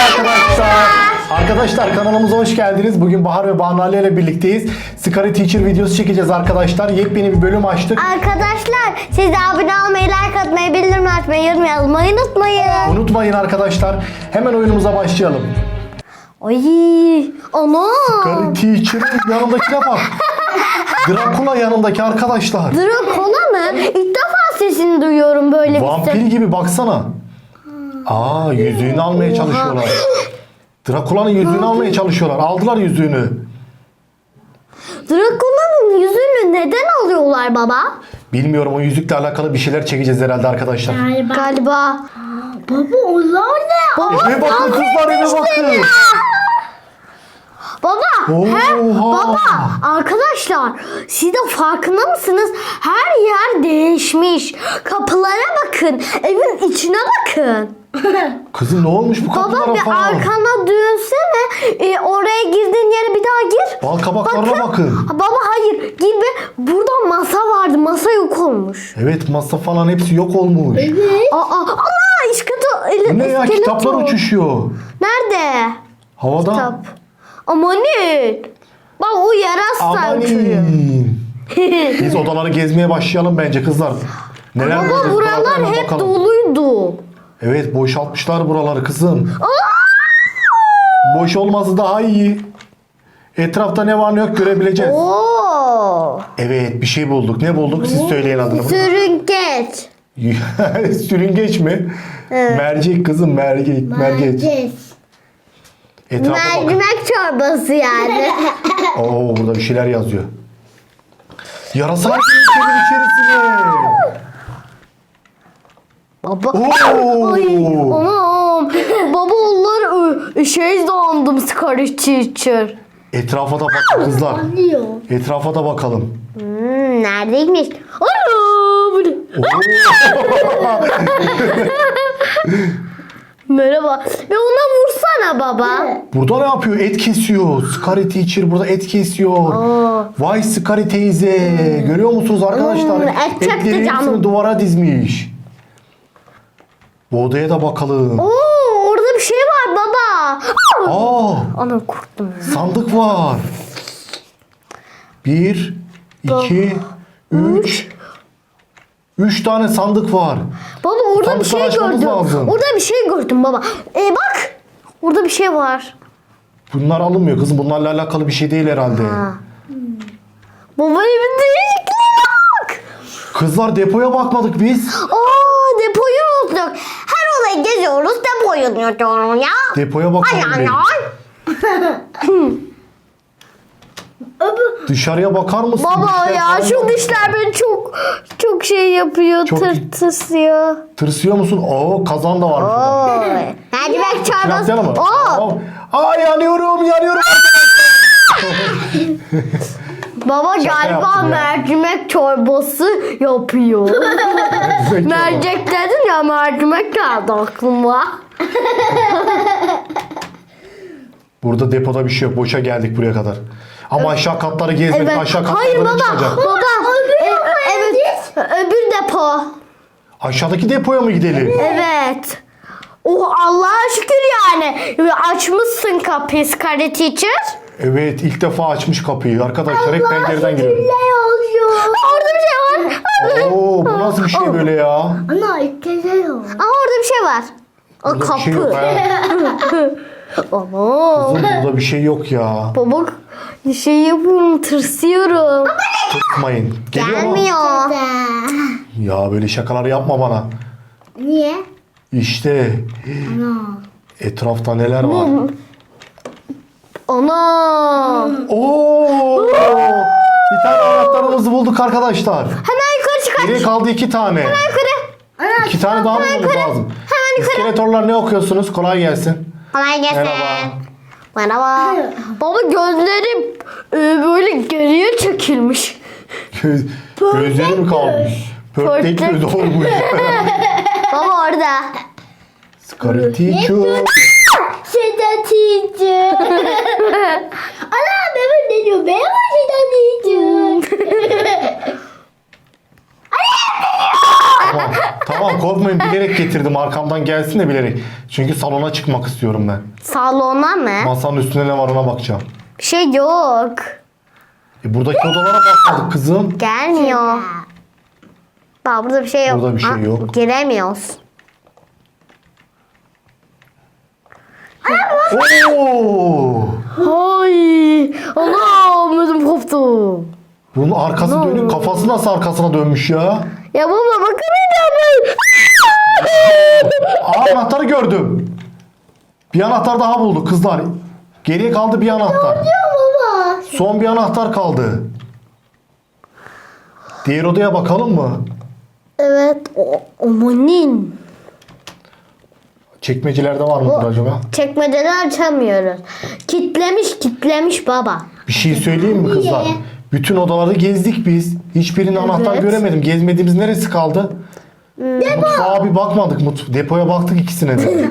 arkadaşlar. Arkadaşlar kanalımıza hoş geldiniz. Bugün Bahar ve Banu Ali ile birlikteyiz. Scary Teacher videosu çekeceğiz arkadaşlar. Yepyeni bir bölüm açtık. Arkadaşlar siz de abone olmayı, like atmayı, bildirim açmayı, yorum yazmayı unutmayın. Unutmayın arkadaşlar. Hemen oyunumuza başlayalım. Ay, ana. Scary Teacher'ın yanındakine bak. Dracula yanındaki arkadaşlar. Drakola mı? İlk defa sesini duyuyorum böyle bir Vampir ses. gibi baksana. Aa yüzüğünü almaya çalışıyorlar. Drakula'nın yüzüğünü almaya çalışıyorlar. Aldılar yüzüğünü. Drakola'nın yüzünü neden alıyorlar baba? Bilmiyorum o yüzükle alakalı bir şeyler çekeceğiz herhalde arkadaşlar. Galiba. Baba onlar ne? Baba, Eve bakın kızlar eve bakın. Baba, Oha. her, baba arkadaşlar siz de farkında mısınız? Her yer değişmiş. Kapılara bakın, evin içine bakın. Kızım ne olmuş bu kapılara Baba bir falan? arkana dönsene. Ee, oraya girdiğin yere bir daha gir. Bal kabaklarına bakın. Ha, Baba hayır gir be. Burada masa vardı. Masa yok olmuş. Evet masa falan hepsi yok olmuş. Aa, aa, Allah iskeleto. Bu ne ya kitaplar uçuşuyor. Nerede? Havada. Kitap. Amanin. Bak o yarasa uçuyor. Amanin. Biz odaları gezmeye başlayalım bence kızlar. Neler Baba bulacağız buralar hep bakalım. doluydu. Evet boşaltmışlar buraları kızım. Boş olması daha iyi. Etrafta ne var ne yok görebileceğiz. Oo. Evet bir şey bulduk. Ne bulduk? Siz söyleyin adını. Sürüngeç. Sürüngeç mi? Mercek kızım mercek. Mergeç. Etrafa bakın. Mercimek çorbası yani. Oo burada bir şeyler yazıyor. Yarasalar içerisine. Baba. Ay anam. Baba onlar ö- şey sandım Scary Teacher. Etrafa da bakın kızlar. Etrafa da bakalım. Hmm, neredeymiş? Ana bu ne? Oo. Merhaba. Ve ona vursana baba. Burada ne yapıyor? Et kesiyor. Scary Teacher burada et kesiyor. Vay Scary teyze. Görüyor musunuz arkadaşlar? Hmm, et Etlerin canım. duvara dizmiş. Bu odaya da bakalım. Oo orada bir şey var baba. Aa, Ana korktum. sandık var. Bir, iki, üç. Üç tane sandık var. Baba orada bir şey açmamız gördüm. lazım. Orada bir şey gördüm baba. E bak. Orada bir şey var. Bunlar alınmıyor kızım. Bunlarla alakalı bir şey değil herhalde. Baba evin değişikliğine bak. Kızlar depoya bakmadık biz. Aa. Her olayı geziyoruz depoyu unutuyorum ya. Depoya bakalım ay. Dışarıya bakar mısın? Baba Dişler ya falan şu yok. dişler beni çok çok şey yapıyor. Çok- Tır tırsıyor. Tırsıyor musun? Oo kazan da var. şurada. Oy. Mercimek çorbası. Şurasına mı? Oo. Aa yanıyorum yanıyorum. Baba galiba yaptım ya. mercimek çorbası yapıyor. mercek dedin ya mercimek geldi aklıma. Burada depoda bir şey yok. Boşa geldik buraya kadar. Ama aşağı katları gezmedik. Evet. Aşağı katları Hayır baba. çıkacak. Baba. e, evet. Öbür depo. Aşağıdaki depoya mı gidelim? Evet. Oh Allah'a şükür yani. Açmışsın kapıyı Scarlet Teacher. Evet ilk defa açmış kapıyı. Arkadaşlar hep pencereden giriyor. oluyor? Orada bir şey var. Oo bu nasıl bir şey böyle ya? Ana ittiriyor. Aa orada bir şey var. O Burada kapı. bir şey yok. ha. Ana. Kızım burada bir şey yok ya. Baba bir şey yapıyorum tırsıyorum. Tutmayın. Geliyor mu? Gelmiyor. Ya böyle şakalar yapma bana. Niye? İşte. Etrafta neler var? Ana. Oo! Bir tane anahtarımızı bulduk arkadaşlar. Hemen yukarı çıkar. Geriye kaldı iki tane. Yukarı. İki tane daha bulmamız lazım. Hemen yukarı. İskeletorlar ne okuyorsunuz? Kolay gelsin. Kolay gelsin. Merhaba. Merhaba. Baba gözlerim e, böyle geriye çekilmiş. Göz, gözleri mi kalmış? Pörtlek Pörtlek. göz olmuş. Baba orada. Scary teacher. Şeyden teacher. Ana bebe ne diyor? Merhaba şeyden teacher. Tamam, tamam korkmayın bilerek getirdim. Arkamdan gelsin de bilerek. Çünkü salona çıkmak istiyorum ben. Salona mı? Masanın üstünde ne var ona bakacağım. Bir şey yok. E buradaki odalara bakmadık kızım. Gelmiyor. Bak burada bir şey yok. Burada bir şey Aa, yok. Giremiyoruz. Oo! Ay Allah'ım ödüm koptu. Bunun arkası dönük kafası nasıl arkasına dönmüş ya? Ya baba bakın ben. Aa anahtarı gördüm. Bir anahtar daha bulduk kızlar. Geriye kaldı bir anahtar. baba. Son bir anahtar kaldı. Diğer odaya bakalım mı? Evet. O, omanin. Çekmecelerde var mıdır acaba? Çekmeceleri açamıyoruz. Kitlemiş kitlemiş baba. Bir şey söyleyeyim mi kızlar? Bütün odaları gezdik biz. Hiçbirinin anahtar Evet. göremedim. Gezmediğimiz neresi kaldı? Mutfağa bir bakmadık. Mut depoya baktık ikisine de.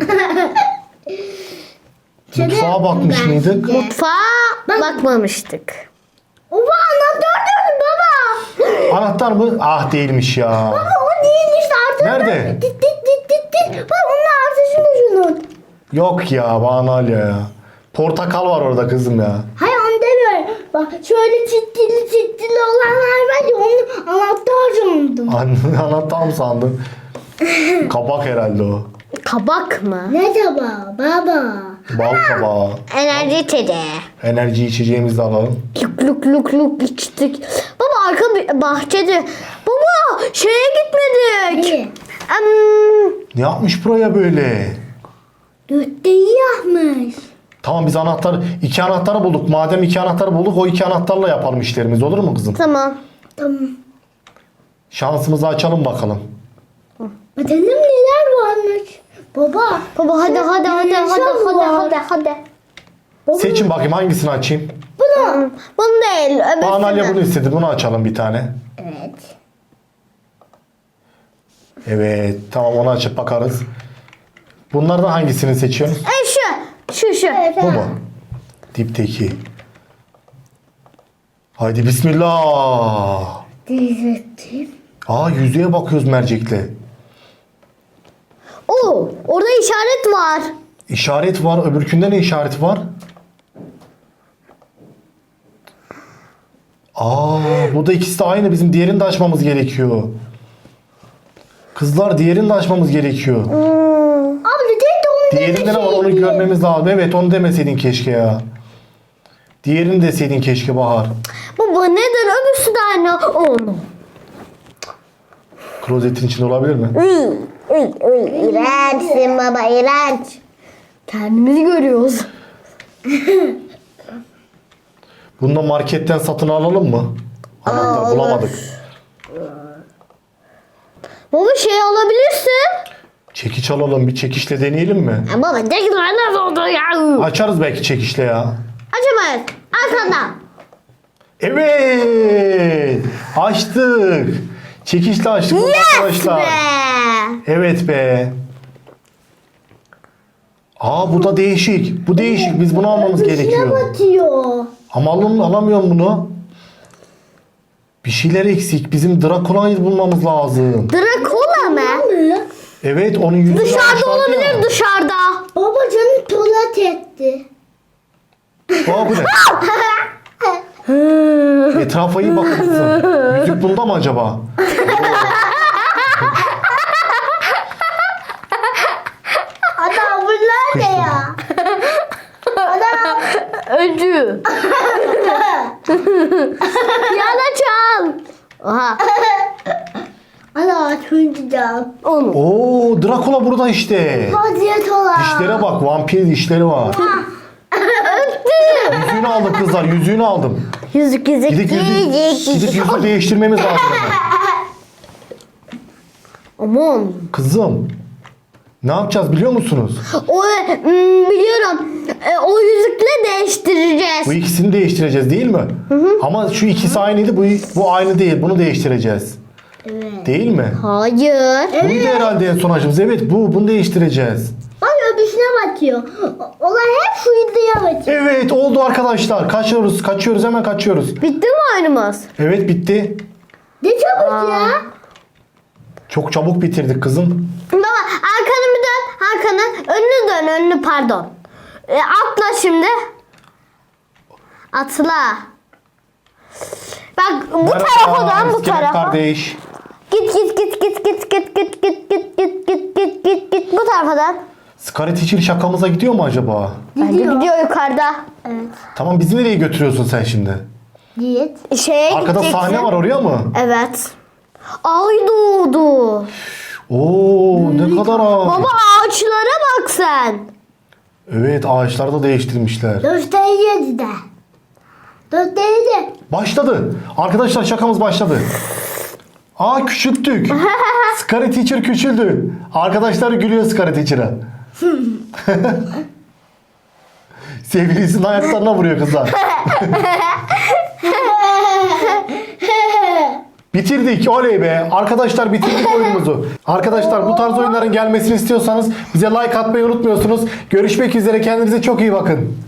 Mutfağa bakmış mıydık? Mutfağa bakmamıştık. Baba anahtar nerede baba? Anahtar mı? Ah değilmiş ya. O değil işte artık. Nerede? Dit dit dit dit dit. Bak onun artışı mı şunun? Yok ya Bana ya. Portakal var orada kızım ya. Hayır onu demiyorum. Bak şöyle çiftli çiftli olanlar var ya onun anahtar sandım. An anahtar mı sandın? Kabak herhalde o. Kabak mı? Ne tabağı baba? Bal kabağı. Enerji içeceği. Enerji içeceğimizi de alalım. Luk luk luk luk içtik. Baba arka bir bahçede. Baba şeye gitmedik. Em, Ne yapmış buraya böyle? Gökdeyi yapmış. Tamam biz anahtar, iki anahtarı bulduk. Madem iki anahtarı bulduk o iki anahtarla yapalım işlerimizi olur mu kızım? Tamam. Tamam. Şansımızı açalım bakalım. Bakalım neler varmış. Baba. Baba hadi hadi hadi hadi hadi hadi hadi. Seçin bakayım hangisini açayım. Bunu. Bunu değil. Banu Öbürsünü. bunu istedi. Bunu açalım bir tane. Evet. Evet tamam onu açıp bakarız. Bunlardan hangisini seçiyorsun? E şu. Şu şu. Bu mu? Dipteki. Haydi bismillah. Diyecektim. Aa yüzüğe bakıyoruz mercekle. Oo, orada işaret var. İşaret var. Öbürkünde ne işareti var? Aa, bu da ikisi de aynı. Bizim diğerini de açmamız gerekiyor. Kızlar diğerini de açmamız gerekiyor. Diğerinde ne var onu görmemiz lazım. Evet onu demeseydin keşke ya. Diğerini deseydin keşke Bahar. Baba neden öbürsü de aynı? Onu. Klozetin içinde olabilir mi? Uy, uy, uy. İğrençsin baba, iğrenç. Kendimizi görüyoruz. Bunu da marketten satın alalım mı? Anahtar bulamadık. Baba şey alabilirsin. Çekiç alalım. Bir çekişle deneyelim mi? Ya baba ne güzel nasıl oldu ya? Açarız belki çekişle ya. Açamayız. Arkadan. Evet. Açtık. Çekişle açtık bunu arkadaşlar. Be. Evet be. Aa bu da değişik. Bu değişik. Biz bunu almamız gerekiyor. batıyor. Ama alam, alamıyorum bunu. Bir şeyler eksik. Bizim Drakula'yı bulmamız lazım. Drakola mı? Evet onun yüzünü Dışarıda olabilir ya. dışarıda. Baba canım tuvalet etti. Aa bu ne? Etrafa iyi kızım. Yüzük bunda mı acaba? Adam bunlar ne ya? Adam. Öcü. Yana çal. Oha. Ana çözeceğim. Onu. Oo Drakula burada işte. Vaziyet olan. Dişlere bak vampir dişleri var. Yüzüğünü aldım kızlar yüzüğünü aldım. Yüzük yüzük Gidip yüzüğü, gidip yüzüğü değiştirmemiz lazım. hemen. Aman. Kızım ne yapacağız biliyor musunuz? O hmm, biliyorum. E, o yüzükle değiştireceğiz. Bu ikisini değiştireceğiz değil mi? Ama şu ikisi aynıydı bu, bu aynı değil bunu değiştireceğiz. Evet. Değil mi? Hayır. Buydu herhalde en son aşımız. Evet bu bunu değiştireceğiz. Bak öbürsüne batıyor. Onlar hep şu yüzüğe batıyor. Evet oldu arkadaşlar. Kaçıyoruz kaçıyoruz hemen kaçıyoruz. Bitti mi oyunumuz? Evet bitti. Ne çabuk ya. Çok çabuk bitirdik kızım. Baba arkanı bir dön. Arkanı. Önünü dön. Önünü pardon. E, atla şimdi. Atla. Bak bu Merhaba, tarafa dön bu iskelet tarafa. kardeş. Git git git git git git git git git git git git git git bu tarafa dön. Scary Teacher şakamıza gidiyor mu acaba? Bence gidiyor yukarıda. Evet. Tamam bizi nereye götürüyorsun sen şimdi? Git. Şeye Arkada gideceksin. sahne var oraya mı? Evet. Ay doğdu. Oo ne kadar ağır. Baba ağaçlara bak sen. Evet ağaçları da değiştirmişler. Göstereceğiz de. Göstereceğiz. Başladı. Arkadaşlar şakamız başladı. Aa küçülttük. Scary Teacher küçüldü. Arkadaşlar gülüyor Scary Teacher'a. Sevgilisinin ayaklarına vuruyor kızlar. Bitirdik oley be. Arkadaşlar bitirdik oyunumuzu. Arkadaşlar bu tarz oyunların gelmesini istiyorsanız bize like atmayı unutmuyorsunuz. Görüşmek üzere kendinize çok iyi bakın.